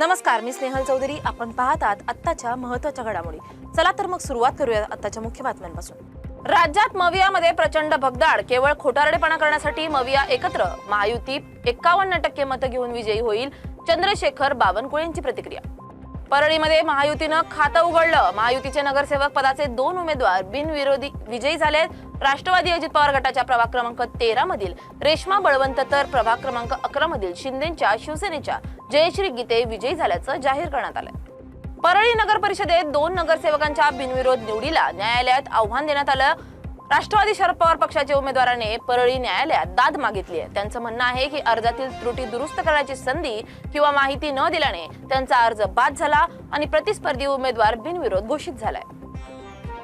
नमस्कार मी स्नेहल चौधरी. आपण पाहत आहात आत्ताच्या महत्त्वाच्या घडामोडी. चला तर मग सुरुवात करूया आत्ताच्या मुख्य बातम्यांपासून. राज्यात मवियामध्ये प्रचंड भगदाड. केवळ खोटारडेपणा करण्यासाठी मविया एकत्र. महायुती एक्कावन्न टक्के मतं घेऊन विजयी होईल. चंद्रशेखर बावनकुळेंची प्रतिक्रिया. परळीमध्ये महायुतीनं खातं उघडलं. महायुतीचे नगरसेवक पदाचे दोन उमेदवार बिनविरोधी विजयी झाले राष्ट्रवादी अजित पवार गटाच्या प्रभाग क्रमांक तेरा मधील रेश्मा बळवंत तर प्रभाग क्रमांक अकरा मधील शिंदेच्या शिवसेनेच्या जयश्री गीते विजयी झाल्याचं जाहीर करण्यात आलंय. परळी नगर परिषदेत दोन नगरसेवकांच्या बिनविरोध निवडीला न्यायालयात आव्हान देण्यात आलं. राष्ट्रवादी शरद पवार पक्षाच्या उमेदवाराने परळी न्यायालयात दाद मागितली आहे. त्यांचं म्हणणं आहे की अर्जातील त्रुटी दुरुस्त करण्याची संधी किंवा माहिती न दिल्याने त्यांचा अर्ज बाद झाला आणि प्रतिस्पर्धी उमेदवार बिनविरोध घोषित झालाय.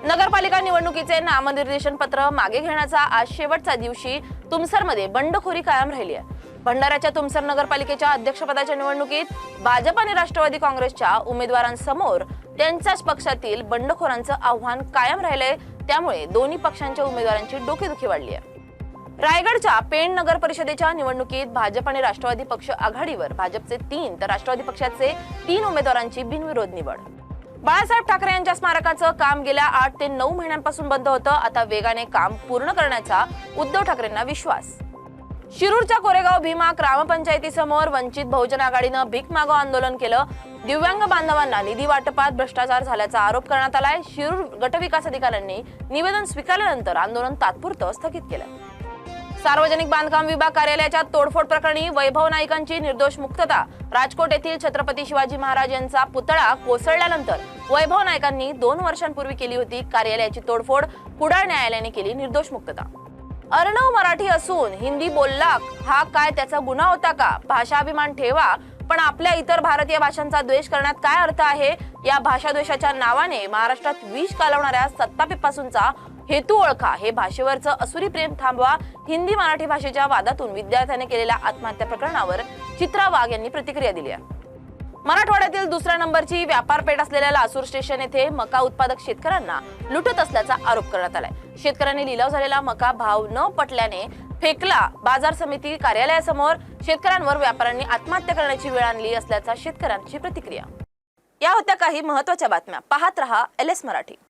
नगरपालिका निवडणुकीचे नामनिर्देशन पत्र मागे घेण्याचा आज शेवटचा दिवशी तुमसरमध्ये बंडखोरी कायम राहिली आहे. भंडाऱ्याच्या तुमसर नगरपालिकेच्या अध्यक्षपदाच्या निवडणुकीत भाजप आणि राष्ट्रवादी काँग्रेसच्या उमेदवारांसमोर त्यांच्याच पक्षातील बंडखोरांचं आव्हान कायम राहिलंय. त्यामुळे दोन्ही पक्षांच्या उमेदवारांची डोकेदुखी वाढली आहे. रायगडच्या पेण नगर परिषदेच्या निवडणुकीत भाजप आणि राष्ट्रवादी पक्ष आघाडीवर भाजपचे तीन तर राष्ट्रवादी पक्षाचे तीन उमेदवारांची बिनविरोध निवड. बाळासाहेब ठाकरे यांच्या स्मारकाचं काम गेल्या आठ ते नऊ महिन्यांपासून बंद होतं. आता वेगाने काम पूर्ण करण्याचा उद्धव ठाकरेंना विश्वास. शिरूरच्या कोरेगाव भीमा ग्रामपंचायतीसमोर वंचित बहुजन आघाडीनं भीक मागो आंदोलन केलं. दिव्यांग बांधवांना निधी वाटपात भ्रष्टाचार झाल्याचा आरोप करण्यात आलाय. शिरूर गटविकास अधिकाऱ्यांनी निवेदन स्वीकारल्यानंतर आंदोलन तात्पुरतं स्थगित केलं. सार्वजनिक बांधकाम विभाग कार्यालयाच्या तोडफोड प्रकरणी वैभव नाईकांची निर्दोष मुक्तता. राजकोट येथील छत्रपती शिवाजी महाराज यांचा पुतळा कोसळल्यानंतर वैभव नाईकांनी दोन वर्षांपूर्वी केली होती कार्यालयाची तोडफोड. कुडाळ न्यायालयाने केली निर्दोष मुक्तता. अर्णव मराठी असून हिंदी बोलला हा काय त्याचा गुन्हा होता का? भाषाभिमान ठेवा. पण आपल्या इतर भारतीय भाषांचा द्वेष करण्यात काय अर्थ आहे? या भाषाद्वेषाच्या नावाने महाराष्ट्रात विष कालवणाऱ्या सत्तापीपासूनचा हेतू ओळखा. हे भाषेवरचं असुरी प्रेम थांबवा. हिंदी मराठी भाषेच्या वादातून विद्यार्थ्याने केलेल्या आत्महत्या प्रकरणावर चित्रा वाघ यांनी प्रतिक्रिया दिली आहे. मराठवाड्यातील दुसऱ्या नंबरची व्यापारपेठ असलेल्या लासूर स्टेशन येथे मका उत्पादक शेतकऱ्यांना लुटत असल्याचा आरोप करण्यात आलाय. शेतकऱ्यांनी लिलाव झालेला मका भाव न पटल्याने फेकला. बाजार समिती कार्यालयासमोर शेतकऱ्यांवर व्यापाऱ्यांनी आत्महत्या करण्याची वेळ आणली असल्याचा शेतकऱ्यांची प्रतिक्रिया. या होत्या काही महत्त्वाच्या बातम्या. पाहत रहा एल एस मराठी.